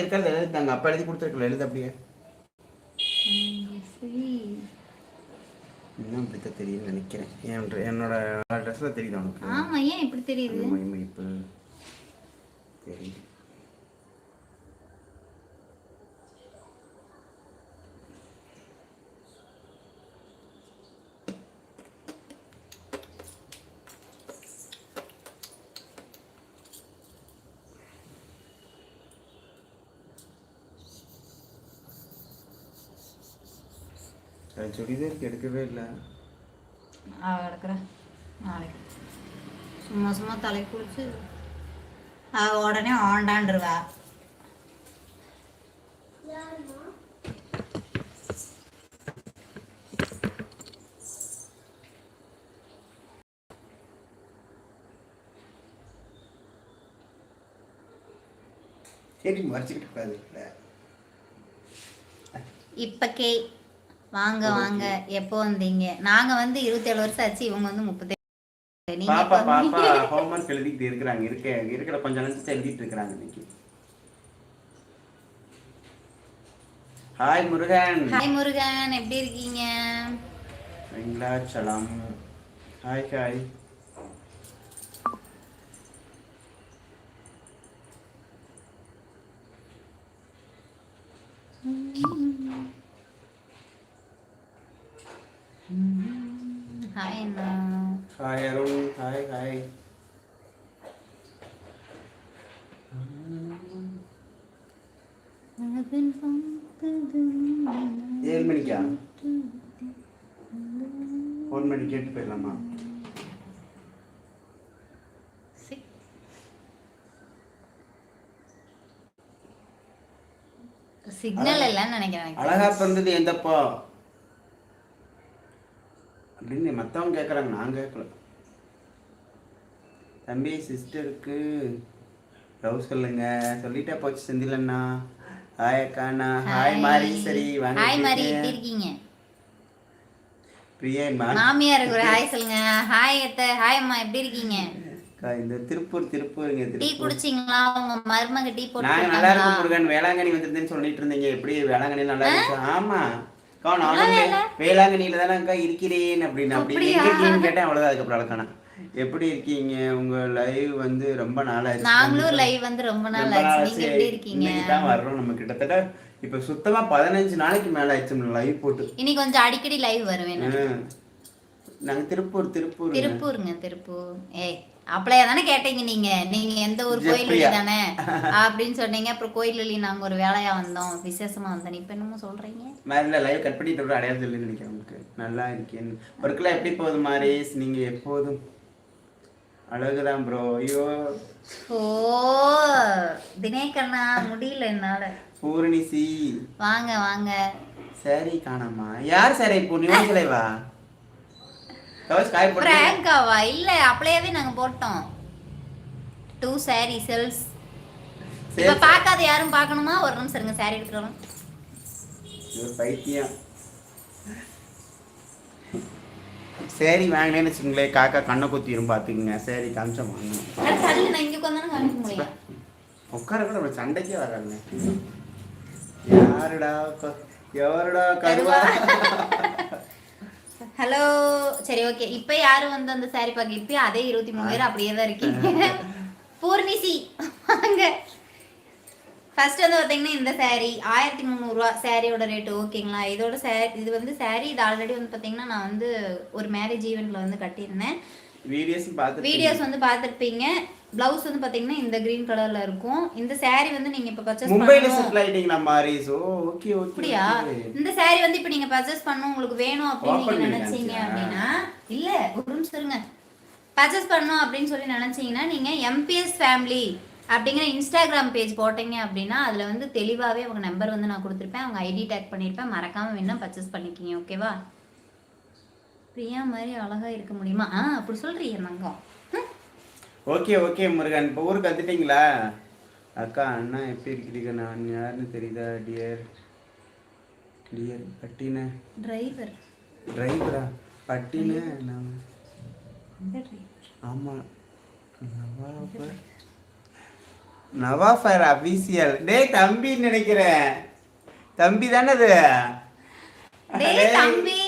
இருக்கிறது எழுதிட்டாங்க அப்ப எழுதி கொடுத்துருக்கல. எழுது அப்படியே. இன்னும் இப்படித்தான் தெரியும் நினைக்கிறேன். என் என்னோட ட்ரெஸ்ல தெரியுது உனக்கு? ஆமா ஏன் இப்படி தெரியுது? தெரியுது. சுடிதாருக்கு எடுக்கவே இல்லை. அவ கிடக்குறேன் நாளைக்கு. சும்மா சும்மா தலை குளிச்சு. அவ உடனே ஆண்டாண்டுருவா சரி மறைச்சிக்கிட்டு கே வாங்க வாங்க. எப்போ வந்தீங்க? நாங்க வந்து இருபத்தேழு வருஷம் ஆச்சு. இவங்க வந்து முப்பத்தேழு நீங்க பாப்பா பாப்பா? ஹோம்ஒர்க் எழுதிட்டு இருக்கிறாங்க. இருக்க இருக்கிற கொஞ்ச நேரத்தை எழுதிட்டு இருக்கிறாங்க இன்னைக்கு. ஹாய் முருகன். ஹாய் முருகன். எப்படி இருக்கீங்க? வெங்கடாச்சலம். ஹாய் ஹாய் ஹாய் அண்ணா ஹாய் அருண் ஹாய் ஹாய் ஏழு மணிக்கா ஃபோன் பண்ணி கேட்டு போயிடலாமா சிக்னல் இல்லைன்னு நினைக்கிறேன். அழகா பிறந்தது எந்தப்பா அப்படின்னு மற்றவங்க கேட்குறாங்க நான் கேட்கல தம்பி சிஸ்டருக்கு லவ் சொல்லுங்க. சொல்லிட்டே போச்சு செந்திலண்ணா. ஹாய் அக்காண்ணா ஹாய் மாரி சரி வாங்க ஹாய் மாரி எப்படி இருக்கீங்க? இருக்கீங்க பிரியன் மா மாமியாருக்கு ஒரு ஹாய் சொல்லுங்க. ஹாய் அத்தை. ஹாய் அம்மா எப்படி இருக்கீங்க? அக்கா, இந்த திருப்பூர் திருப்பூருங்க டீ குடிச்சிங்களா? உங்க மருமக டீ போட்டு நாங்க நல்லா இருக்கோம்? முருகன். வேளாங்கண்ணி வந்திருந்தேன்னு சொல்லிட்டு இருந்தீங்க. எப்படி வேளாங்கண்ணி நல்லா இருந்துச்சு? ஆமா. நானும்? வேளாங்கண்ணியில தானே அக்கா இருக்கிறேன் அப்படின்னு. அப்படி? எங்க இருக்கீங்கன்னு கேட்டேன். அவ்வளவுதான் அதுக்கப்புறம் அழகானா. எப்படி இருக்கீங்க? உங்க லைவ் வந்து ரொம்ப நாளாச்சு நாங்களும் லைவ் வந்து ரொம்ப நாள் ஆச்சு நீங்க ஆச்சு. எப்படி இருக்கீங்க? தான் வர்றோம் நம்ம கிட்டத்தட்ட. இப்ப சுத்தமா பதினஞ்சு நாளைக்கு மேல ஆயிடுச்சு லைவ் போட்டு. இனி கொஞ்சம் அடிக்கடி லைவ் வருவேன். நாங்க திருப்பூர் திருப்பூர் திருப்பூருங்க திருப்பூர். ஏய் அப்படியே தானே கேட்டீங்க நீங்க? நீங்க எந்த ஒரு கோயில். தானே? அப்படின்னு சொன்னீங்க. அப்புறம் கோயில் நாங்க ஒரு வேலையா வந்தோம். விசேஷமா வந்தோம். இப்ப என்னமோ சொல்றீங்க? மேல லைவ் கட் பண்ணிட்டு விட அடையாளம் சொல்லி நினைக்கிறேன் உங்களுக்கு. நல்லா இருக்கேன் ஒர்க்கெல்லாம் எப்படி போகுது மாரேஸ்? நீங்க எப்போதும்? அழகுதான் ப்ரோ ஐயோ. ஓ தினேக்கண்ணா முடியல என்னால. பூர்ணிசி. வாங்க வாங்க. சரி காணாமா? யார் சார் இப்போ நியூஸ்ல காய போட்டு பிராங்காவா இல்ல அப்படியே நாங்க போட்டோம். டூ சாரி செல்ஸ் இப்ப பார்க்காத யாரும் பார்க்கணுமா? ஒரு நிமிஷம் இருங்க சாரி எடுத்துக்கிறோம் ஒரு பைத்தியம். சரி வாங்கினேன்னு வச்சுங்களேன் காக்கா கண்ணை குத்திரும் பார்த்துக்குங்க. சரி காமிச்சா வாங்க தள்ளு நான் இங்க உட்காந்து காமிக்க முடியும். உட்கார கூட நம்ம சண்டைக்கே வராங்க யாருடா எவருடா கருவா? ஹலோ சரி ஓகே இப்போ யாரும் வந்து அந்த சாரி பார்க்க இப்போ அதே இருபத்தி மூணு பேர் அப்படியே தான் இருக்கீங்க. பூர்ணிசி. வாங்க. ஃபர்ஸ்ட் வந்து பார்த்தீங்கன்னா இந்த saree ஆயிரத்தி முந்நூறுரூவா சாரியோட ரேட்டு ஓகேங்களா இதோட saree இது வந்து saree இது ஆல்ரெடி வந்து பார்த்தீங்கன்னா நான் வந்து ஒரு மேரேஜ் ஈவெண்ட்ல வந்து கட்டியிருந்தேன். வீடியோஸ் வந்து பார்த்துருப்பீங்க. ப்ளவுஸ் வந்து பார்த்தீங்கன்னா இந்த க்ரீன் கலர்ல இருக்கும். இந்த saree வந்து நீங்க இப்போ பர்ச்சேஸ் மும்பைல செட்டில் ஆயிட்டீங்களா மாரி சோ ஓகே ஓகே அப்படியா? இந்த saree வந்து இப்போ நீங்க பர்ச்சேஸ் பண்ணணும் உங்களுக்கு வேணும் அப்படின்னு நீங்க நினைச்சீங்க? அப்படின்னா இல்ல ஒரு நிமிஷம் இருங்க. பர்ச்சேஸ் பண்ணணும் அப்படின்னு சொல்லி நினைச்சீங்கன்னா நீங்க எம்பிஎஸ் ஃபேமிலி அப்படிங்கிற இன்ஸ்டாகிராம் பேஜ் போட்டீங்க அப்படின்னா அதுல வந்து தெளிவாவே அவங்க நம்பர் வந்து நான் கொடுத்துருப்பேன். அவங்க ஐடி டேக் பண்ணியிருப்பேன் மறக்காம வேணா பர்ச்சேஸ் பண்ணிக்கிங்க ஓகேவா பிரியா மாதிரி அழகா இருக்க முடியுமா? ஆ அப்படி சொல்றீங்க நாங்க ஓகே ஓகே முருகன். இப்போ ஊருக்கு வந்துட்டீங்களா? அக்கா அண்ணா எப்படி இருக்கிறீங்க? நான் யாருன்னு தெரியுதா டியர் டியர் பட்டின? டிரைவர் டிரைவரா பட்டின? நான் ஆமாம் நவாப நவாஃபர் அபிஷியல் டேய் தம்பி நினைக்கிறேன். தம்பி தானே அது? தம்பி.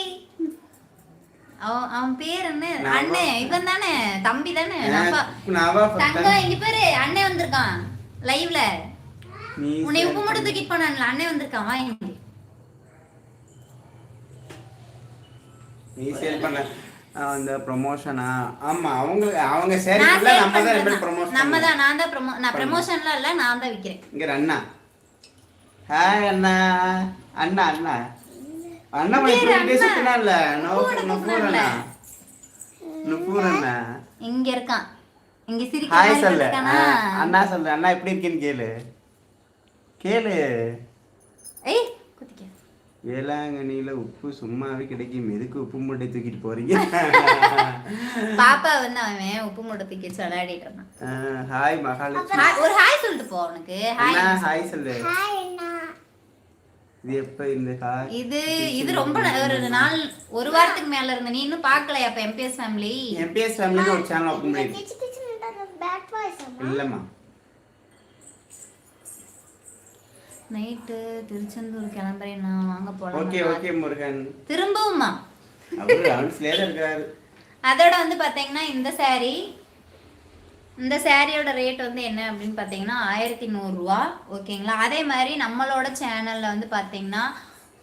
அவன் அவன் பேர் என்ன? அண்ணே இவன் தானே தம்பி தானே தங்கம் இங்க பாரு அண்ணே வந்திருக்கான் லைவ்ல உன்னை உப்பு மட்டும் தூக்கிட்டு போனான்ல அண்ணே வந்திருக்கான் வா இங்க. நீ சேல் பண்ண. அந்த ப்ரொமோஷனா ஆமா அவங்க அவங்க ஃபுல்லா sale நம்ம தான் ப்ரொமோஷன் நம்ம தான் நான் தான் ப்ரமோ நான் ப்ரமோஷன்லாம் இல்ல நான் தான் விக்கிறேன். இங்க அண்ணா ஹாய் அண்ணா. அண்ணா அண்ணா. அண்ணா மணி பேரு இப்படி அண்ணா. சுத்தினால நுப்பூர் நுப்பூர் அண்ணா. நுப்பூர் அண்ணா இங்க இருக்கான். இங்க சிரிக்கிற ஹாய் சொல்லு. அண்ணா சொல்லு. அண்ணா எப்படி இருக்கேன்னு கேளு. கேளு. ஏய் வேளாங்கண்ணியில உப்பு சும்மாவே கிடைக்கும். எதுக்கு உப்பு மூட்டை தூக்கிட்டு போறீங்க? பாப்பா வந்து அவன் உப்பு மூட்டை தூக்கி வச்சு விளையாடிட்டு இருந்தான். ஆ, ஹாய் மகாலட்சுமி. ஒரு ஹாய் சொல்லிட்டு போ அவனுக்கு. ஹாய். அண்ணா ஹாய் சொல்லு. இது எப்ப இந்த இது இது ரொம்ப ஒரு நாள் ஒரு வாரத்துக்கு மேல இருந்த. நீ இன்னும் பாக்கலையா அப்ப எம்பிஎஸ் ஃபேமிலி எம்பிஎஸ் ஃபேமிலின்னு ஒரு சேனல் ஓப்பன் பண்ணி இல்லம்மா. நைட்டு திருச்செந்தூர் கிளம்புறேன் நான் வாங்க ஓகே போலாம் ஓகே முருகன். திரும்பவுமா அவரு அவன்ஸ்லேயே இருக்கிறாரு. அதோட வந்து பாத்தீங்கன்னா இந்த saree இந்த சேரீயோட ரேட் வந்து என்ன அப்படின்னு பார்த்தீங்கன்னா ஆயிரத்தி நூறுரூவா ஓகேங்களா? அதே மாதிரி நம்மளோட சேனலில் வந்து பார்த்தீங்கன்னா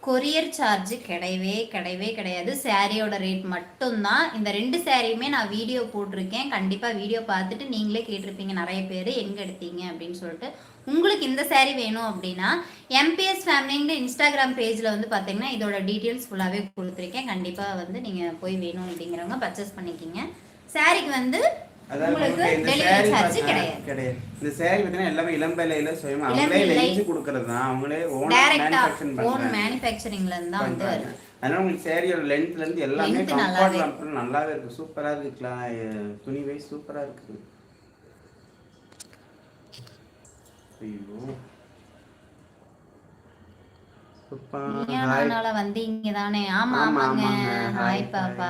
கொரியர் சார்ஜ் கிடையவே கிடையவே கிடையாது. சேரீயோட ரேட் மட்டும்தான். இந்த ரெண்டு சேரீயுமே நான் வீடியோ போட்டிருக்கேன். கண்டிப்பாக வீடியோ பார்த்துட்டு நீங்களே கேட்டிருப்பீங்க. நிறைய பேர் எங்கே எடுத்தீங்க அப்படின்னு சொல்லிட்டு. உங்களுக்கு இந்த சேரீ வேணும் அப்படின்னா எம்பிஎஸ் ஃபேமிலிங்கிற இன்ஸ்டாகிராம் பேஜில் வந்து பார்த்தீங்கன்னா இதோட டீட்டெயில்ஸ் ஃபுல்லாகவே கொடுத்துருக்கேன். கண்டிப்பாக வந்து நீங்கள் போய் வேணும் அப்படிங்கிறவங்க பர்ச்சேஸ் பண்ணிக்கிங்க. சாரிக்கு வந்து அதாவது இந்த கிடையாது. இந்த saree பார்த்தீங்கன்னா எல்லாமே இளம்பிள்ளையில சுயமா. அவங்களே. லெஞ்சு கொடுக்கறது தான். அவங்களே ஓன் மேனுஃபேக்சரிங் மேனுஃபேக்சரிங்ல இருந்து தான் வந்து பண்றாங்க. அதனால உங்களுக்கு சேரீயோட லென்த்ல இருந்து எல்லாமே கம்ஃபர்ட் நல்லாவே கம்ஃபர்ட் நல்லாவே இருக்கு. சூப்பரா இருக்குலாம் துணி வைஸ் சூப்பரா இருக்குது ஐயோ. hi. நீயானால வந்தீங்க தானே ஆமா ஆமாங்க. ஹாய் பாப்பா.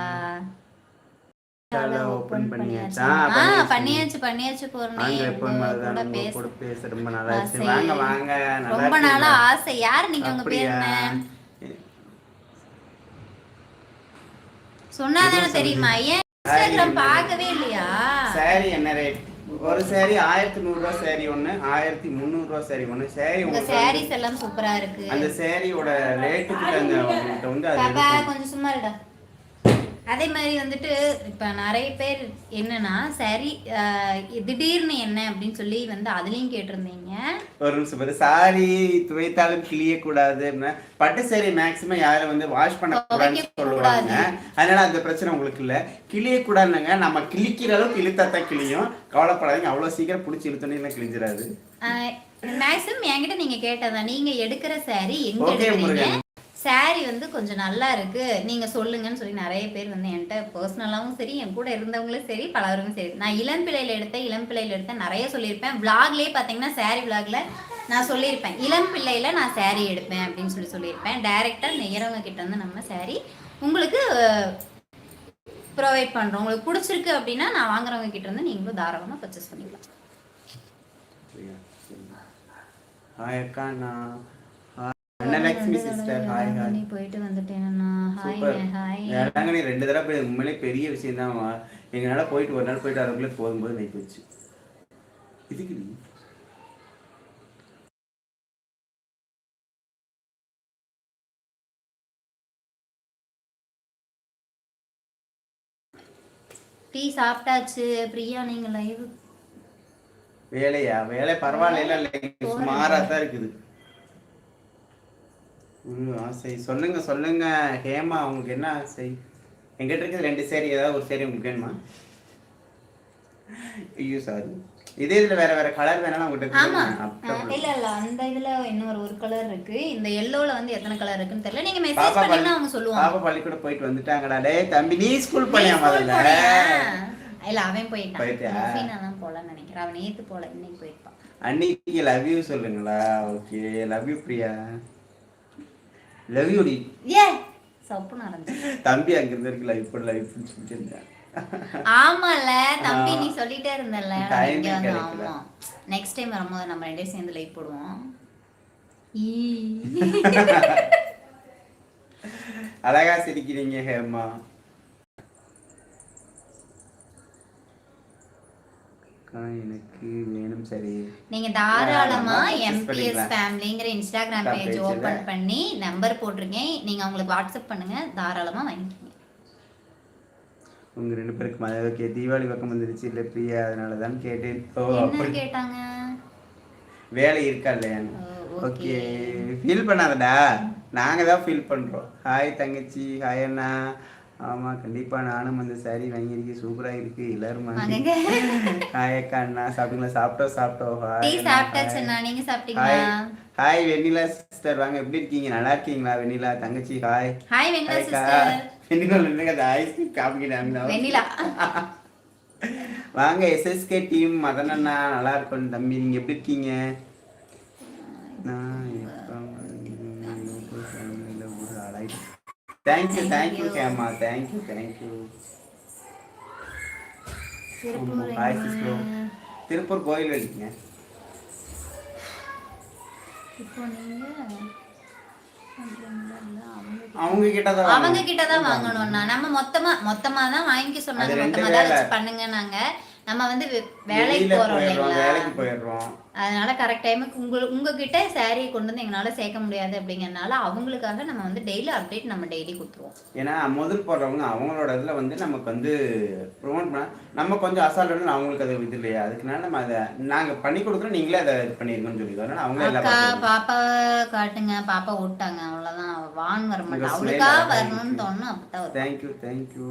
Instaல open பண்ணியாச்சா? பண்ணியாச்சு. பண்ணியாச்சு. பூர்ணி. எப்போ கூட பேச கூட பேச ரொம்ப நல்லா ஆசை. வாங்க வாங்க ரொம்ப நாளா? ஆசை. யார் நீங்க உங்க பேர்? என்ன? சொன்னாதானே தெரியுமா? ஏன் இன்ஸ்டாகிராம் பார்க்கவே இல்லையா? சாரி என்ன ரேட் ஒரு சாரி ஆயிரத்தி நூறுரூவா சாரி ஒன்று ஆயிரத்தி முந்நூறுரூவா சாரி ஒன்று சாரி உங்க சாரீஸ் எல்லாம் சூப்பரா இருக்கு. அந்த சாரியோட ரேட்டுக்கு அந்த வந்து. கொஞ்சம் சும்மா இருடா. அதே மாதிரி வந்துட்டு இப்ப நிறைய பேர் என்னன்னா சரி திடீர்னு என்ன? அப்படின்னு சொல்லி வந்து அதுலயும் கேட்டிருந்தீங்க. ஒரு நிமிஷம் சாரி துவைத்தாலும் கிளியக்கூடாது அப்படின்னா. பட்டு சாரி மேக்ஸிமம் யாரும் வந்து வாஷ் பண்ண கூடாதுன்னு துவைக்க சொல்லுவாங்க. கூடாது. அதனால அந்த பிரச்சனை உங்களுக்கு இல்ல. கிளியக்கூடாதுங்க. நம்ம கிழிக்கிற அளவுக்கு இழுத்தா தான் கிளியும். கவலைப்படாதீங்க. அவ்வளவு சீக்கிரம் பிடிச்சி இழுத்தோன்னே கிழிஞ்சிடாது. மேக்ஸிமம் என்கிட்ட நீங்க கேட்டதா? நீங்க எடுக்கிற saree எங்க எடுக்கிறீங்க? முருகன். வந்து கொஞ்சம் நல்லா இருக்கு. நீங்க சொல்லுங்கன்னு சொல்லி நிறைய பேர் வந்து என்கிட்ட பர்சனலாவும் சரி என் கூட இருந்தவங்களும் சரி பலரும் சரி. நான் இளம் பிள்ளையில எடுத்தேன் இளம் பிள்ளையில எடுத்தேன் நிறைய சொல்லியிருப்பேன். விளாக்லேயே பாத்தீங்கன்னா saree vlogல நான் சொல்லியிருப்பேன். இளம் பிள்ளையில நான் saree எடுப்பேன் அப்படின்னு சொல்லி சொல்லியிருப்பேன். டைரக்டா நெய்யறவங்க கிட்ட வந்து நம்ம saree உங்களுக்கு ப்ரொவைட் பண்றோம். உங்களுக்கு பிடிச்சிருக்கு அப்படின்னா நான் வாங்குறவங்க கிட்ட இருந்து நீங்களும் தாராளமா பர்ச்சேஸ் பண்ணிக்கலாம். ஹாய் அக்கா நான் அன்னலட்சுமி சிஸ்டர் ஹாய் ஹாய் நீ போயிட்டு வந்துட்டேன்னா ஹாய் சூப்பர் ஹாய் வேளாங்கண்ணி ரெண்டு தடவை போய் பெரிய விஷயம் தான் எங்களால போயிட்டு ஒரு நாள் போயிட்டு அதுக்குள்ளே போகும்போது நைட் போச்சு. இதுக்கு நீ டீ சாப்பிட்டாச்சு. பிரியா நீங்க லைவ் வேலையா? வேலை பரவாயில்ல இல்லை சுமாரா தான் இருக்குது. ஒரு ஆசை. சொல்லுங்க சொல்லுங்க. ஹேமா உங்களுக்கு என்ன ஆசை? எங்கிட்ட இருக்குது ரெண்டு சேரி ஏதாவது ஒரு சேரி உங்களுக்கு வேணுமா? ஐயோ சாரி இதே இதுல வேற வேற கலர் வேணாலும் உங்ககிட்ட இல்ல இல்ல. அந்த இதுல இன்னொரு ஒரு கலர் இருக்கு. இந்த எல்லோல வந்து எத்தனை கலர் இருக்குன்னு தெரியல. நீங்க மெசேஜ் பள்ளி பண்ணீங்கன்னா அவங்க சொல்லுவாங்க. பாப்பா பள்ளிக்கூடம் போயிட்டு வந்துட்டாங்கடா. டேய் தம்பி நீ ஸ்கூல் school முதல்ல? போனியா? இல்ல அவன் போயிட்டான். போயிட்டியா? முஃபினா தான் போலன்னு நினைக்கிறேன். அவன் நேத்து போல. இன்னைக்கு போயிருப்பான். அன்னைக்கு லவ் யூ சொல்லுங்களா? Okay love you Priya? Love you D ஏ சப்பு நடந்து தம்பி அங்க இருந்து இருக்கு லைவ் போடு லைவ் சொல்லிட்டு இருந்தேன் ஆமால தம்பி நீ சொல்லிட்டே கிடைக்கல. ஆமா. நெக்ஸ்ட் டைம் வரும்போது நம்ம ரெண்டே சேர்ந்து லைவ் போடுவோம். அழகா சிரிக்கிறீங்க ஹேமா எனக்கு வேணும் சரி. நீங்க தாராளமா எம்பிஎஸ். ஃபேமிலிங்கிற இன்ஸ்டாகிராம் பேஜ். ஓபன் பண்ணி நம்பர் போட்டிருக்கேன் நீங்க அவங்களுக்கு வாட்ஸ்அப் பண்ணுங்க. தாராளமா வாங்கிக்கோங்க. உங்க ரெண்டு பேருக்கு மத ஓகே தீபாவளி பக்கம் வந்துருச்சு. இல்ல பிரியா அதனால தான் கேட்டேன். ஓ என்ன கேட்டாங்க? வேலை இருக்கா இல்லையா? ஓகே. ஃபீல் பண்ணாதடா. நாங்க தான் ஃபீல் பண்றோம். ஹாய் தங்கச்சி. ஹாய் அண்ணா. ஆமா கண்டிப்பா நானும் அந்த saree வாங்கியிருக்கேன். சூப்பரா இருக்கு. எல்லாரும். ஹாய் அக்கா அண்ணா சாப்பிட்டீங்களா? சாப்பிட்டோம் சாப்பிட்டோம். Tea hi hi Vennila sister வாங்க எப்படி இருக்கீங்க? நல்லா இருக்கீங்களா வெண்ணிலா? தங்கச்சி ஹாய் ஹாய் வெண்ணிலா வெண்ணிலா இல்லைங்க அந்த ஐஸ்கிரீம் காமிக்கிறாங்க வெண்ணிலா. வாங்க எஸ்எஸ்கே டீம் மதன் அண்ணா நல்லா இருக்கும் தம்பி. நீங்க எப்படி இருக்கீங்க? நான் தேங்க்யூ தேங்க்யூ கேமா thank you thank you Tiruppur கோயில் வலிக்குங்க அவங்க கிட்ட தான் அவங்க கிட்ட தான் வாங்கணும்னா நம்ம மொத்தமா மொத்தமா தான் வாங்கி சொன்னாங்க. மொத்தமா தான். வச்சு பண்ணுங்க நாங்க நம்ம வந்து வேலைக்கு போறோம் வேலைக்கு போயிடுறோம். அதனால கரெக்ட் டைமுக்கு உங்க உங்ககிட்ட saree கொண்டு வந்து எங்களால சேர்க்க முடியாது அப்படிங்கறனால அவங்களுக்காக நம்ம வந்து டெய்லி அப்டேட் நம்ம டெய்லி கொடுத்துருவோம். ஏன்னா முதல் போடுறவங்க அவங்களோட இதுல வந்து நமக்கு வந்து ப்ரொமோட் பண்ண நம்ம கொஞ்சம் அசால்ட் வந்து அவங்களுக்கு அது இது இல்லையா? அதுக்குனால நம்ம அதை நாங்க பண்ணி கொடுக்குறோம் நீங்களே அதை இது பண்ணிருக்கோம்னு சொல்லி அதனால அவங்க அக்கா. பாப்பா காட்டுங்க பாப்பா விட்டாங்க அவ்வளவுதான். அவ வான் வர மாட்டா. உங்க அவளுக்கா smile அழகா வரணும்னு. தோணும் அப்பதான் தேங்க்யூ தேங்க்யூ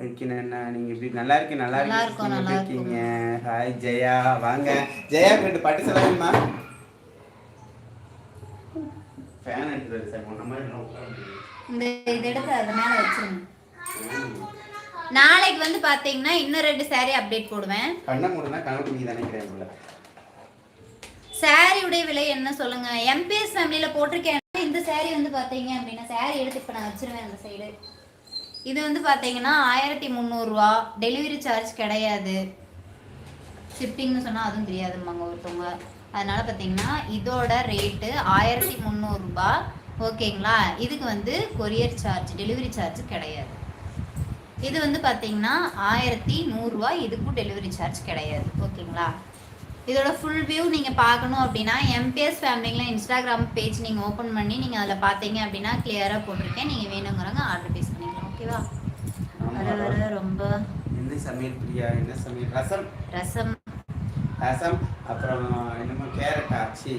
இருக்கீங்கண்ணா நீங்க எப்படி நல்லா இருக்கீங்க நல்லா நல்லா இருக்கீங்க இருக்கோம், நீங்க நல்லா எப்படி இருக்கீங்க ஹாய் ஜெயா. வாங்க. ஜெயா ரெண்டு பட்டு செலவுமா ஃபேன் எடுத்துறது சார். முன்ன மாதிரி நான் உட்கார முடியாது. இந்த இது எடுத்து அது மேல வச்சிருங்க. நாளைக்கு வந்து பாத்தீங்கன்னா இன்னும் ரெண்டு saree அப்டேட் போடுவேன். கண்ணை மூடுனா சாரியுடைய விலை என்ன சொல்லுங்க? எம்பிஎஸ் ஃபேமிலியில போட்டிருக்கேன். இந்த saree வந்து பாத்தீங்க அப்படின்னா saree எடுத்து இப்ப நான் வச்சிருவேன் அந்த சைடு இது வந்து பார்த்தீங்கன்னா ஆயிரத்தி முந்நூறுரூவா டெலிவரி சார்ஜ் கிடையாது. ஷிப்பிங்னு சொன்னால் அதுவும் தெரியாதுமாங்க ஒருத்தவங்க. அதனால் பார்த்தீங்கன்னா இதோட ரேட்டு ஆயிரத்தி முந்நூறுரூபா ஓகேங்களா? இதுக்கு வந்து கொரியர் சார்ஜ் டெலிவரி சார்ஜ் கிடையாது. இது வந்து பார்த்தீங்கன்னா ஆயிரத்தி நூறுரூவா இதுக்கும் டெலிவரி சார்ஜ் கிடையாது. ஓகேங்களா? இதோட ஃபுல் வியூ நீங்கள் பார்க்கணும் அப்படின்னா எம்பிஎஸ் ஃபேமிலிங்கில் இன்ஸ்டாகிராம் பேஜ் நீங்கள் ஓப்பன் பண்ணி நீங்கள் அதில் பார்த்தீங்க அப்படின்னா கிளியராக போட்டிருக்கேன். நீங்கள் வேணுங்கிறவங்க ஆர்டர் பேசுங்க ஓகேவா? வர வர ரொம்ப. என்ன சமையல் பிரியா என்ன சமையல்? ரசம். ரசம். ரசம் அப்புறம் என்னமோ கேரட் ஆச்சு.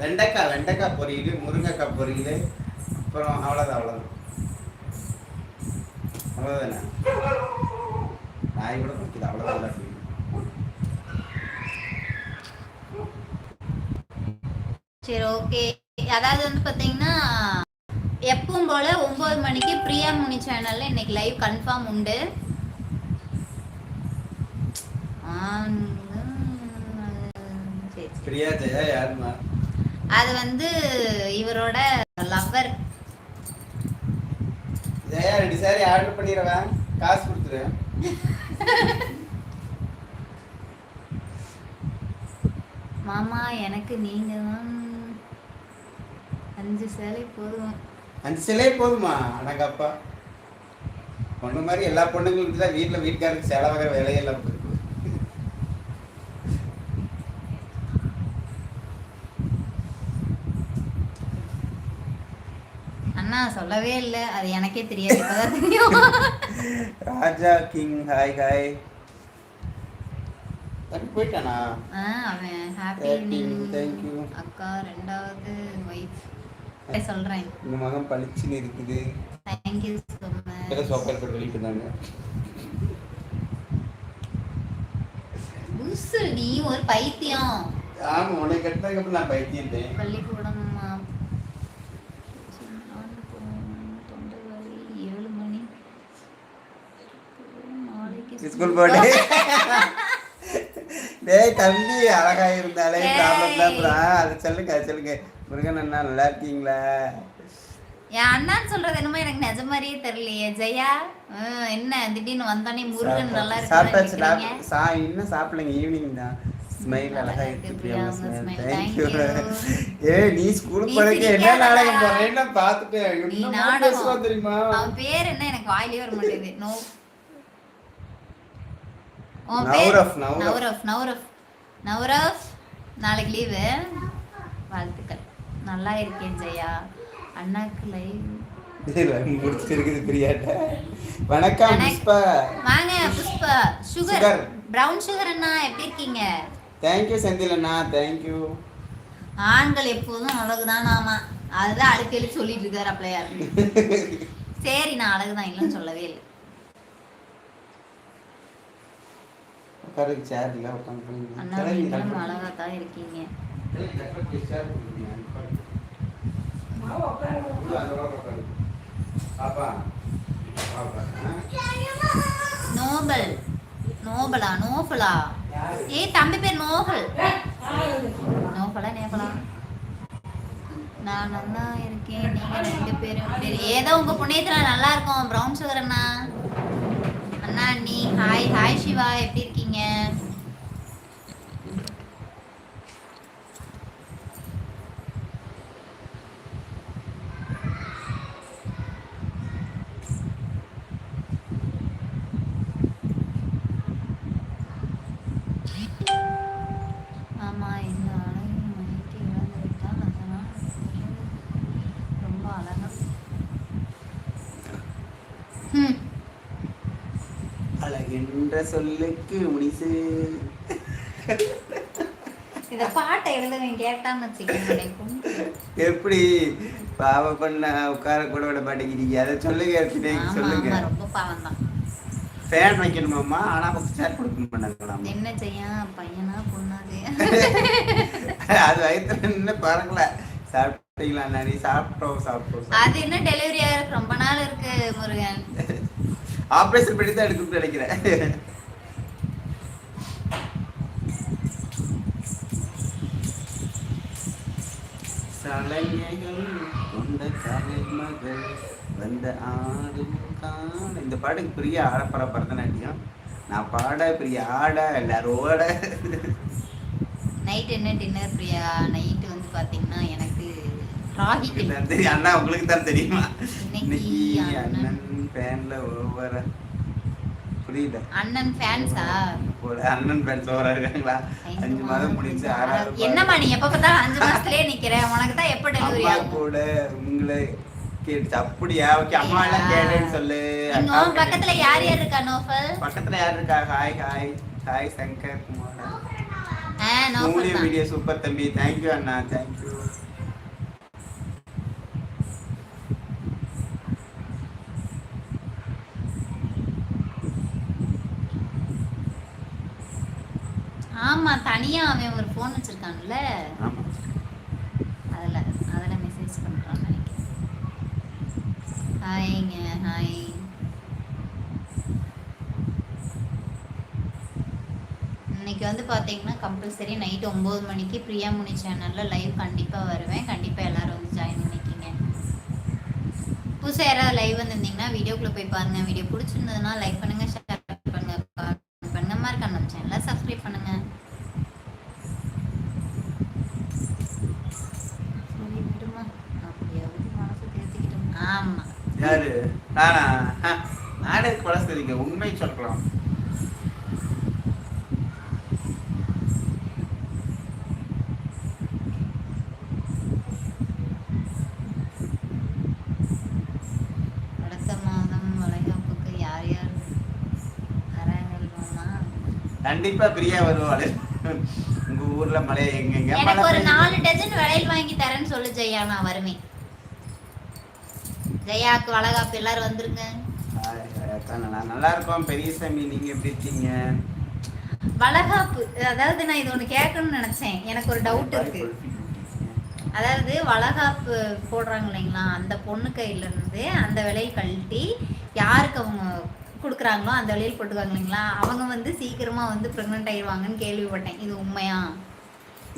வெண்டைக்காய் வெண்டைக்காய் பொரியல் முருங்கைக்காய் பொரியல் அப்புறம் அவ்வளோதான் அவ்வளோதான். அவ்வளோதானே? நாய் கூட வைக்குது அவ்வளோதான் சரி ஓகே. அதாவது வந்து பார்த்தீங்கன்னா எப்பவும் போல ஒன்பது மணிக்கு பிரியா முனி சேனல்ல இன்னைக்கு லைவ் கன்ஃபார்ம் உண்டு. அது வந்து இவரோட லவ்வர் ஜெயா ரெண்டு சாரி ஆர்டர் பண்ணிடுவேன் காசு கொடுத்துரு. மாமா எனக்கு நீங்க தான் அஞ்சு சேலை போதும். அஞ்சு சிலை போதுமா அடங்கப்பா. பொண்ணு மாதிரி எல்லா பொண்ணுங்களுக்கு தான் வீட்டில் வீட்டுக்காரருக்கு செலவாகிற வேலையெல்லாம் போயிருக்கு அண்ணா சொல்லவே இல்லை. அது எனக்கே தெரியாது. இப்பதான் தெரியும். Raja king hi hi. போயிட்டானா? அவன் ஹாப்பி ஈவினிங் you. அக்கா ரெண்டாவது ஒய்ஃப் சொல்றேன். உங்க மகன் பளிச்சுன்னு இருக்குது. தேங்க்யூ ஸோ ஏதோ மச் சோப்பர் போட்டு வெளியிட்டு இருந்தாங்க புசு நீ ஒரு பைத்தியம். ஆமா உன்னை கட்டினதுக்கு அப்புறம் நான் பைத்தியந்தேன் பள்ளிக்கூடம் ஸ்கூல் போட்டு டேய் தம்பி அழகா இருந்தாலே. ப்ராப்ளம் தான் அது சொல்லுங்க அது சொல்லுங்க. முருகன் அண்ணா நல்லா இருக்கீங்களா? என் அண்ணான்னு சொல்றது என்னமோ எனக்கு நிஜ மாதிரியே தெரியலையே. ஜெயா ஹம், என்ன திடீர்னு வந்தோடனே முருகன் நல்லா இருக்கு சா இன்னும் சாப்பிடலைங்க. ஈவினிங் தான். ஸ்மைல் அழகா இருக்கு. தேங்க்யூ ஏய் நீ போறதுக்கு என்ன. நாடகம் போறேன்னு பார்த்துட்டேன் நீ என்ன நாடகம். பேசுவான் தெரியுமா? அவன் பேர் என்ன? எனக்கு வாயிலே வர மாட்டேங்குது. நோ. நவ்ரஃப். நவ்ரஃப். நவ்ரஃப் நவ்ரஃப். நாளைக்கு லீவு வாழ்த்துக்கள். நல்லா இருக்கேன் ஜெயா. அண்ணாக்கு லைவ் முடிச்சுட்டு இருக்குது பிரியாட்ட. வணக்கம். புஷ்பா. வாங்க Pushpa. Sugar Sugar. Brown sugar அண்ணா எப்படி இருக்கீங்க? தேங்க்யூ செந்தில் அண்ணா. தேங்க்யூ ஆண்கள் எப்போதும் அழகுதான் ஆமா. அதுதான் அடுக்கடி சொல்லிட்டு இருக்காரு பிள்ளையார் சரி நான் அழகுதான் இல்லைன்னு சொல்லவே இல்லை. உட்காருக்கு சேர் இல்லை உட்காந்து அண்ணா நீங்களும் அழகா தான் இருக்கீங்க. நோபல். நோபலா? நோபலா? ஏய் தம்பி பேர் நோபல். நோபலா நேபலா நான் நல்லா இருக்கேன். நீங்க ரெண்டு பேரும் ஏதோ உங்க புண்ணியத்துல நல்லா இருக்கும். ப்ரௌன் சுகர் அண்ணா. அண்ணா அண்ணி ஹாய் ஹாய் சிவா. எப்படி இருக்கீங்க ஆமா இந்த அழகை மயக்கி இழந்து விட்டால் அதனால் ரொம்ப அழகா ம் அழகென்ற சொல்லுக்கு முடிசு இத பாட்டை எழுதுவேன் கேட்டான்னு வச்சுக்கோங்க எப்படி? பாவ பண்ண உட்கார கூட விட மாட்டேங்கிறீங்க. அதை சொல்லுங்க சொல்லுங்க. ரொம்ப பாவம் தான் ஃபேன் வைக்கணுமாம்மா? ஆனா சேர் கொடுக்க மாட்டாங்களாம் என்ன செய்ய? பையனா பொண்ணாது? அது வயித்துல நின்று பறக்கல. சாப்பிட்டீங்களா நீ சாப்பிட்டோம் சாப்பிட்டோம் அது இன்னும் டெலிவரி ஆகிறதுக்கு ரொம்ப நாள் இருக்கு முருகன். ஆபரேஷன் பண்ணி தான் எடுக்கணும்னு நினைக்கிறேன். சலங்கைகள் கொண்ட கலைமகள் வந்த ஆடும் காண இந்த பாட்டுக்கு பெரிய ஆடப்பட பரதநாட்டியம் நான் பாட பெரிய ஆட எல்லாரும் ஓட. நைட் என்ன டின்னர் பிரியா? நைட் வந்து பாத்தீங்கன்னா எனக்கு ராகி தெரியும். அண்ணா உங்களுக்கு தான் தெரியுமா? இன்னைக்கு அண்ணன். ஃபேன்ல ஓவர புரியல அண்ணன் ஃபேன்ஸா போல அண்ணன் ஃபேன்ஸ் ஓவரா இருக்காங்களா? அஞ்சு மாதம் முடிஞ்சு ஆறாவது என்னம்மா நீ எப்ப பார்த்தாலும் அஞ்சு மாசத்துலயே நிக்கிற? உனக்கு தான் எப்ப டெலிவரி அம்மா ஆகும்? கூட உங்களை கேட்டுச்சு. அப்படியா? ஓகே அம்மா எல்லாம் கேட்டேன்னு சொல்லு. பக்கத்துல யார் யார் இருக்கா நோஃபல்? பக்கத்துல யார் இருக்கா? Hi hi hi Shankar Kumar. Video super தம்பி. தேங்க்யூ அண்ணா. தேங்க்யூ ஆமா தனியா அவன் ஒரு ஃபோன் வச்சிருக்கான்ல. ஆமா. அதுல அதுல மெசேஜ் பண்றான் நினைக்கிறேன். ஹாய்ங்க ஹாய் இன்னைக்கு வந்து பாத்தீங்கன்னா கம்பல்சரி நைட் ஒம்பது மணிக்கு பிரியா முனி சேனல்ல லைவ் கண்டிப்பா வருவேன். கண்டிப்பா எல்லாரும் வந்து ஜாயின் பண்ணிக்கிங்க. புதுசாக யாராவது லைவ் வந்திருந்தீங்கன்னா வீடியோக்குள்ள போய் பாருங்க. வீடியோ பிடிச்சிருந்ததுன்னா லைக் பண்ணுங்க ஷேர் பண்ணுங்க comment பண்ணுங்க மறக்காம நம்ம சேனலை சப்ஸ்கிரைப் பண்ணுங்க சரி விடுமா அப்படியாவது மனசு தேர்த்திக்கிட்டோம் ஆமா யாரு நானா ஆ, நானே குழந்தைங்க உண்மை சொல்லலாம் அடுத்த மாதம் வளைகாப்புக்கு யார் யார் வராங்கல்மா கண்டிப்பா பிரியா வருவாள். உங்க ஊர்ல மழை எங்கெங்க? எனக்கு ஒரு? நாலு டஜன் வளையல் வாங்கி தரேன்னு சொல்லு ஜெயா நான் வருவேன் ஜெயாக்கு வளகாப்பு எல்லாரும் வந்துருங்க. நல்லா நல்லா இருக்கோம். பெரியசாமி நீங்க எப்படி இருக்கீங்க? வளகாப்பு அதாவது நான் இது ஒண்ணு கேட்கணும்னு நினைச்சேன். எனக்கு ஒரு டவுட் இருக்கு. அதாவது வளகாப்பு போடுறாங்க இல்லைங்களா? அந்த பொண்ணு கையில இருந்து அந்த விலையை கழட்டி யாருக்கு அவங்க கொடுக்குறாங்களோ அந்த விலையில் போட்டுக்காங்க இல்லைங்களா? அவங்க வந்து சீக்கிரமா வந்து ப்ரெக்னென்ட் ஆயிடுவாங்கன்னு கேள்விப்பட்டேன். இது உண்மையா?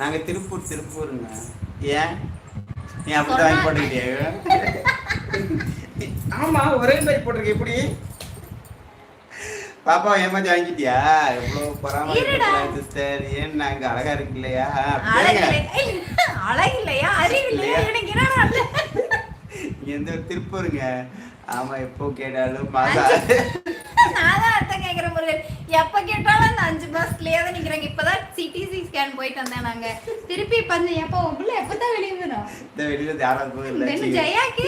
நாங்க திருப்பூர் திருப்பூருங்க. ஏன்? ஏன் அப்படிதான் வாங்கி போட்டுக்கிட்டே ஆமா ஒரே மாதிரி போட்டிருக்க எப்படி? பாப்பா ஏமாத்தி வாங்கிட்டியா? எவ்வளவு. பராமரிப்பு சிஸ்டர் ஏன் நாங்க அழகா இருக்கு இல்லையா அழகில்லை. அழகில்லையா? அறிவில்லையா? எனக்கு என்னடா அது? இங்க எந்த திருப்பூருங்க. ஆமா எப்போ கேட்டாலும் நான் அர்த்தம் கேக்குறேன் முருகன் எப்ப கேட்டாலும் அந்த அஞ்சு மாசத்துலயே தான் நிக்கிறாங்க. இப்பதான் சிடிசி ஸ்கேன் போயிட்டு வந்தேன் நாங்க. திருப்பி வந்து எப்ப உள்ள எப்பதான் வெளியே வரும் இந்த வெளியில யாரும் போகல ஜெயாக்கு?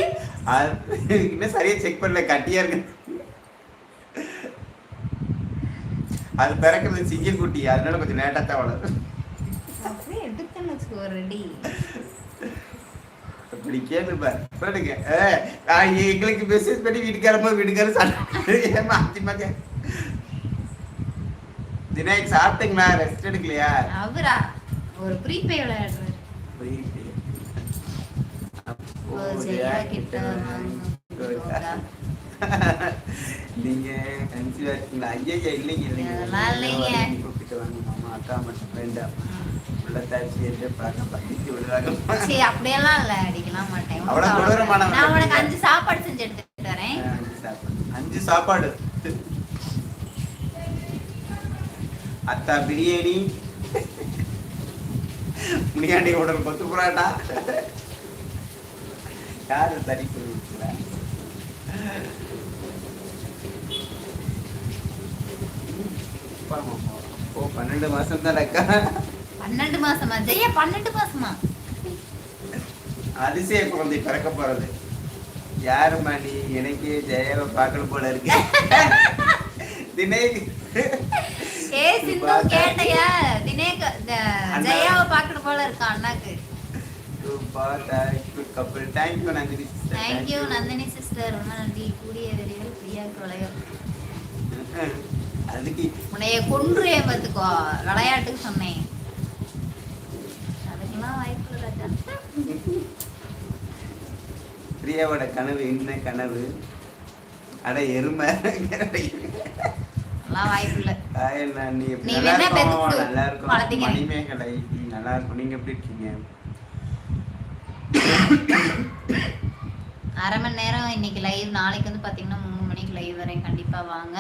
இன்னும் சரியா செக் பண்ணல. கட்டியா இருக்கு. அது பிறக்கிறது சிங்க குட்டி. அதனால கொஞ்சம் லேட்டா தான் வளரும். அப்படியே எடுத்துன்னு வச்சுக்கோ ரெடி. இப்படி கேளு பாரு சொல்லுங்க ஏ, நான் எங்களுக்கு மெசேஜ் பண்ணி வீட்டுக்காரமா வீட்டுக்காரர் சண்டை மாத்தி மாத்தி. தினேக் சாப்பிட்டீங்களா? ரெஸ்ட் எடுக்கலையா? அவரா? ஒரு ப்ரீபே விளையாடுறாரு. வாங்க. நீங்க ஆச்சுங்களா ஐயா இல்லைங்க இல்லைங்க. அதெல்லாம் இல்லைங்க. கூப்பிட்டு வாங்க. மாமா அக்கா மட்டும் வேண்டாம் என்று சரி அப்படியெல்லாம் இல்ல அடிக்கலாம் மாட்டேன். கொடூரமானவன் நான் உனக்கு? அஞ்சு சாப்பாடு செஞ்சு எடுத்துட்டு வரேன். அஞ்சு சாப்பாடு. அஞ்சு சாப்பாடு அத்தா பிரியாணி. முனியாண்டி உடல் கொத்து புராட்டா யாரு ஓ பன்னெண்டு மாசம் தான் அக்கா? பன்னெண்டு மாசமா ஜெயா பன்னெண்டு மாசமா? அதிசய குழந்தை பிறக்க போறது. யாரும்மா நீ? எனக்கே ஜெயாவை பார்க்கணும் போல இருக்கு. தினேக். ஏ சிந்து கேட்டையா? தினேக். ஜெயாவை பாக்கணும் போல இருக்கா அண்ணாக்கு? Thank you Nandini sister. Thank you Nandini sister ரொம்ப நன்றி. கூடிய விரைவில் பிரியாக்கு விளையாடு அதுக்கு உன்னைய கொன்றுவே பார்த்துக்கோ? விளையாட்டுக்கு சொன்னேன் அதுக்கெல்லாம் வாய்ப்பு இல்லை ராஜா பிரியாவோட கனவு என்ன கனவு? அட எருமை. நல்லா இருக்கும் பெத்துக்கு நல்லா இருக்கும் வளர்த்திக்கிறேன். மணிமேகலை நீ நல்லா இருக்கும் நீங்க எப்படி இருக்கீங்க? அரை மணி நேரம் இன்னைக்கு லைவ் நாளைக்கு வந்து பாத்தீங்கன்னா மூணு மணிக்கு லைவ் வரேன். கண்டிப்பா வாங்க.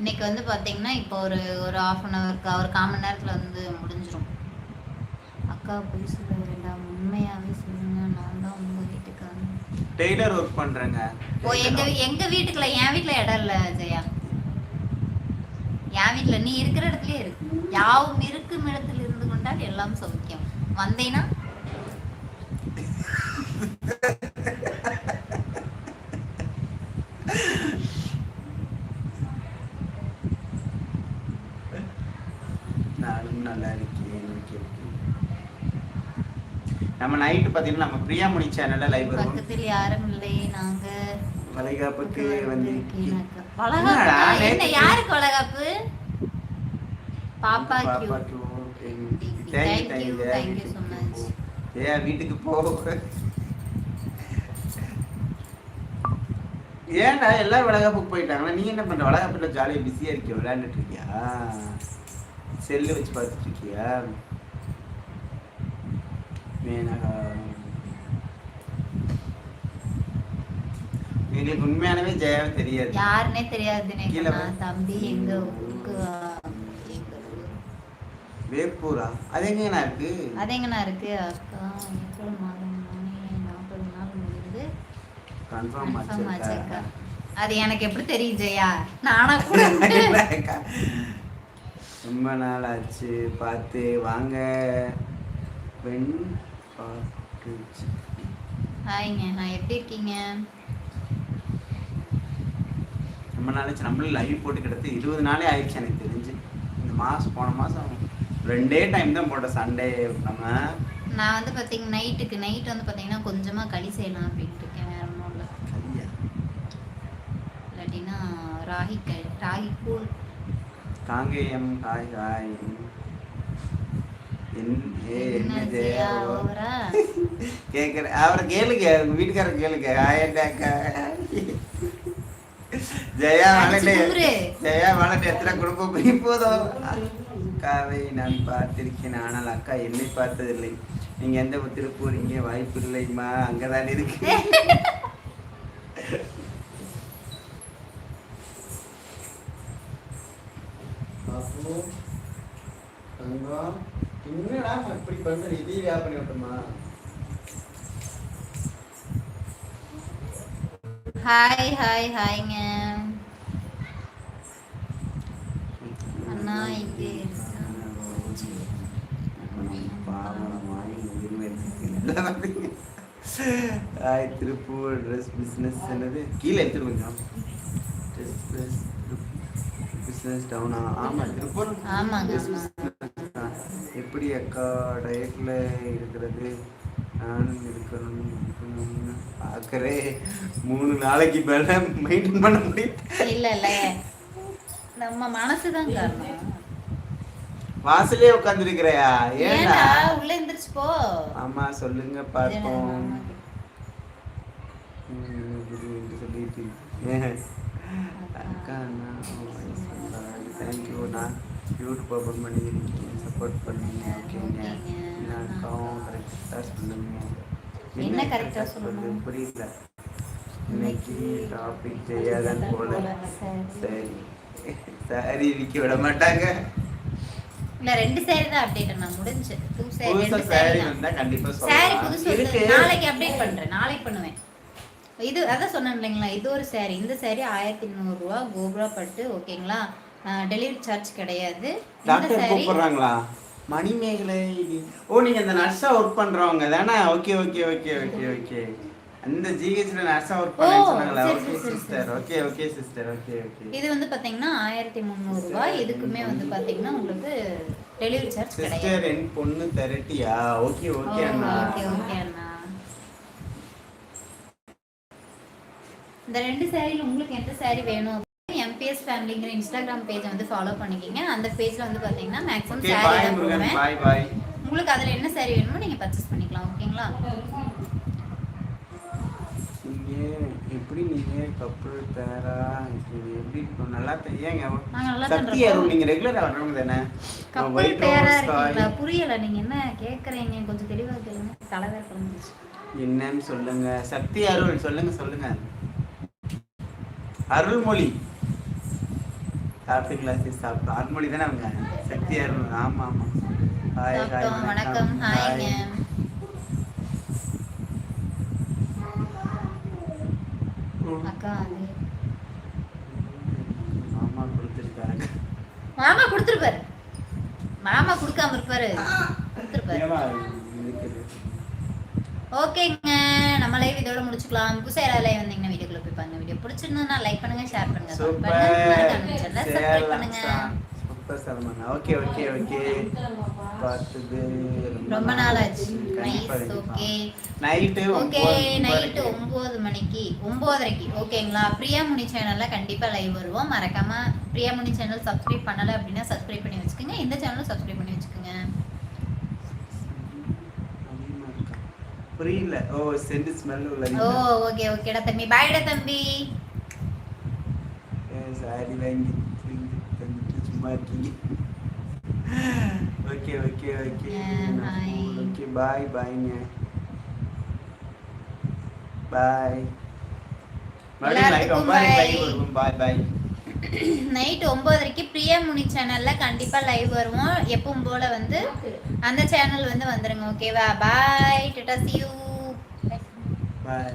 இன்னைக்கு வந்து பாத்தீங்கன்னா இப்போ ஒரு ஒரு ஹாஃப் அன் ஹவருக்கு ஒரு கால் மணி நேரத்துல வந்து முடிஞ்சிரும். அக்கா போய் சொல்ல வேண்டாம். உண்மையாவே சொல்லுங்க நான் தான் உங்க வீட்டுக்கு வந்தேன். டெய்லர் ஒர்க் பண்றேங்க. ஓ எங்க எங்க வீட்டுக்குள்ள என் வீட்டுல இடம் இல்ல ஜெயா. என் வீட்டுல நீ இருக்கிற இடத்துலயே இருக்கு யாவும் இருக்கும் இடத்துல இருந்து கொண்டால் எல்லாம் சௌக்கியம். வந்தேன்னா நானும் நல்லா இருக்கேன் okay, okay. நம்ம நைட்டு பார்த்தீங்கன்னா நம்ம பிரியாமணி சேனல்ல லைவ் வருவோம். பக்கத்தில் யாரும் இல்லை நாங்க வளைகாப்புக்கு வந்து வளகாப்பு என்ன யாருக்கு வளகாப்பு? பாப்பா பாப்பாக்கு you. you so much. ஏன் வீட்டுக்கு போ. ஏன்டா எல்லாரும் வளகாப்புக்கு போயிட்டாங்களா? நீ என்ன பண்ற? வளகாப்புல ஜாலியா பிஸியா இருக்கியா? விளையாண்டுட்டு இருக்கியா? செல்லு வச்சு பார்த்துட்டு இருக்கியா? மேனகா எங்களுக்கு உண்மையானவே ஜெயாவே தெரியாது. யாருன்னே தெரியாது தம்பி எங்க. வேப்பூரா? அது எங்கண்ணா இருக்கு? அது எங்கண்ணா இருக்கு? அக்கா ஏப்ரல் மாதம் நாற்பது நாள் முடிந்து கன்ஃபார்ம் ஆச்சு ஆச்சுக்கா. அது எனக்கு எப்படி தெரியும் ஜெயா? நானா கூட அக்கா. ரொம்ப நாள் ஆச்சு பார்த்து வாங்க. பாட்டுச்சு. ஹாய்ங்க நான் எப்படி இருக்கீங்க? ரொம்ப நாள் ஆச்சு. நம்மளும் லைவ் போட்டு கிடத்து இருபது நாளே ஆயிடுச்சு எனக்கு தெரிஞ்சு. இந்த மாதம் போன மாதம் ரெண்டே டைம் தான் போட்டோம் சண்டே. நம்ம நான் வந்து பாத்தீங்க நைட்டுக்கு நைட் வந்து பாத்தீங்கன்னா கொஞ்சமா களி செய்யலாம் அப்படின்ட்டு இருக்கேன். வேற ஒன்றும் இல்லை. சரியா இல்லாட்டினா ராகி களி ராகி கூழ். காங்கேயம் ஹாய் ஹாய் என் ஏ என்ன என்ன ஜெயா ஜெயா ஓவரா கேக்குற அவரை கேளுங்க உங்க வீட்டுக்காரர் கேளுங்க. ஆயண்டாக்கா ஜெயா குமுறு. ஜெயா வாழட்டு எத்தனை குடும்பம் இப்போதோ அக்காவை நான் பார்த்திருக்கேன். ஆனால் அக்கா என்னை பார்த்ததில்லை. நீங்க எந்த திருப்பூர் இங்கே வாய்ப்பு இல்லைம்மா. அங்கதான் இருக்கு. பண்ற இதையும் ஆஃப் பண்ணி விட்டோமா? ஹாய் ஹாய் ஹாய்ங்க அண்ணா இது ஹாய் திருப்பூர் ட்ரெஸ் பிஸ்னஸ் என்னது? கீழே எடுத்துட்டு கொஞ்சம் ட்ரெஸ் பிஸ்னஸ் டவுனா ஆமாம் திருப்பூர் ஆமாங்க. எப்படி அக்கா டயட்ல இருக்கிறது? நானும் இருக்கணும். இருக்கணும்னு பார்க்கறேன் மூணு நாளைக்கு மேலே மெயின்டைன் பண்ண முடியும். இல்ல இல்ல. நம்ம மனசுதான் காரணம். வாசலே உட்காந்துருக்கிறையா ஏன்டா உள்ள எந்திரிச்சு போ. ஆமா சொல்லுங்க பார்ப்போம். சொல்லிட்டு. அக்கா அண்ணா தேங்க்யூ நான் யூடியூப் ஓப்பன் பண்ணி சப்போர்ட் பண்ணுங்க ஓகேங்க. அக்காவும் கரெக்டாக சொல்லுங்க. என்ன ஆ சொல்லணும்? புரியல இன்னைக்கு டாபிக் செய்யாதன் போல. சரி. சாரி. விக்க விட மாட்டாங்க. இல்ல ரெண்டு சேரி தான் அப்டேட் நான் முடிஞ்சு புது சேரி ரெண்டு சாரி சேரி தான். வந்தா கண்டிப்பா சாரி சொல்லலாம். புதுசு இருக்கு. வந்து நாளைக்கு அப்டேட் பண்றேன். நாளைக்கு பண்ணுவேன். இது அதான் சொன்னேன் இல்லைங்களா? இது ஒரு saree. இந்த saree ஆயிரத்தி நூறுரூவா கோபுரா பட்டு ஓகேங்களா? டெலிவரி சார்ஜ் கிடையாது. டாக்டர் கூப்பிடுறாங்களா? மணிமேகலை ஓ நீங்க அந்த நர்ஸா ஒர்க் பண்றவங்க தானே? Okay okay okay okay okay அந்த ஜிஹெச்ல நர்ஸா ஒர்க் பண்ணேன்னு சொன்னாங்களா? Okay sister okay okay sister okay okay இது வந்து பாத்தீங்கன்னா ஆயிரத்தி முந்நூறுரூவா இதுக்குமே வந்து பாத்தீங்கன்னா உங்களுக்கு டெலிவரி சார்ஜ் சிஸ்டர் என் பொண்ணு திரட்டியா? ஓகே ஓகே அண்ணா. ஓகே ஓகே அண்ணா. இந்த ரெண்டு சாரியில் உங்களுக்கு எந்த சாரி வேணும்? எம்பிஎஸ் ஃபேமிலிங்கிற இன்ஸ்டாகிராம் பேஜை வந்து ஃபாலோ பண்ணிக்கிங்க. அந்த பேஜ்ல வந்து பாத்தீங்கன்னா மேக்ஸிமம் சாரி தான் போடுவேன். உங்களுக்கு அதுல என்ன சாரி வேணுமோ நீங்க பர்ச்சேஸ் பண்ணிக்கலாம் ஓகேங்களா? நீங்க எப்படி நீங்க கப்பல் பேரா? இது எப்படி இருக்கும் நல்லா தெரியுங்க நாங்க நல்லா தான் சக்தி நீங்க ரெகுலரா தானே? கப்பல் Sky. இருக்கீங்களா? புரியல நீங்க என்ன கேக்குறீங்க? கொஞ்சம் தெளிவா கேளுங்க. தலைவர் என்னன்னு சொல்லுங்க. சக்தி அருள் சொல்லுங்க சொல்லுங்க. அருள்மொழி. சாப்பிட்டீங்களா சரி சாப்பிட்டோம். அருள்மொழி தானே அவங்க? சக்தி அருள் ஆமா ஆமா ஹாய் ஹாய் வணக்கம். அது. மாமா கொடுத்துருக்காங்க மாமா கொடுத்துருப்பாரு. மாமா கொடுக்காம இருப்பாரு. கொடுத்துருப்பாரு. ஓகேங்க. நம்ம லைவ் இதோட முடிச்சுக்கலாம். புதுசா யாராவது லைவ் வந்தீங்கன்னா வீடியோக்குள்ள போய் பாருங்க. வீடியோ பிடிச்சிருந்தா லைக் பண்ணுங்க ஷேர் பண்ணுங்க. சப்ஸ்கிரைப் பண்ணுங்க. Okay okay okay. பார்த்தது ரொம்ப நாள் ஆச்சு. நைஸ் ஓகே ஓகே நைட்டு ஒன்பது மணிக்கு. ஒன்பதரைக்கு ஓகேங்களா? பிரியாமுனி சேனல்ல கண்டிப்பா லைவ் வருவோம். மறக்காம பிரியாமுனி சேனல் சப்ஸ்கிரைப் பண்ணல அப்படின்னா சப்ஸ்கிரைப் பண்ணி வச்சுக்கோங்க. இந்த சேனலும் சப்ஸ்கிரைப் பண்ணி வச்சுக்கோங்க. புரியல. ஓ சென்ட் ஸ்மெல் ஓ உள்ளது ஓகே ஓகேடா தம்பி. பாய்டா தம்பி. சாரி வாங்கி சும்மா இருக்கீங்க. Okay okay okay. Okay bye பாய்ங்க பாய் மறுபடியும். லைவ் வருவோம் பாய் பாய் நைட் ஒன்பதரைக்கு பிரியாமுனி சேனல்ல கண்டிப்பா லைவ் வருவோம். எப்பவும் போல வந்து அந்த சேனல் வந்து வந்துருங்க ஓகேவா பாய் டாடா see you. பாய்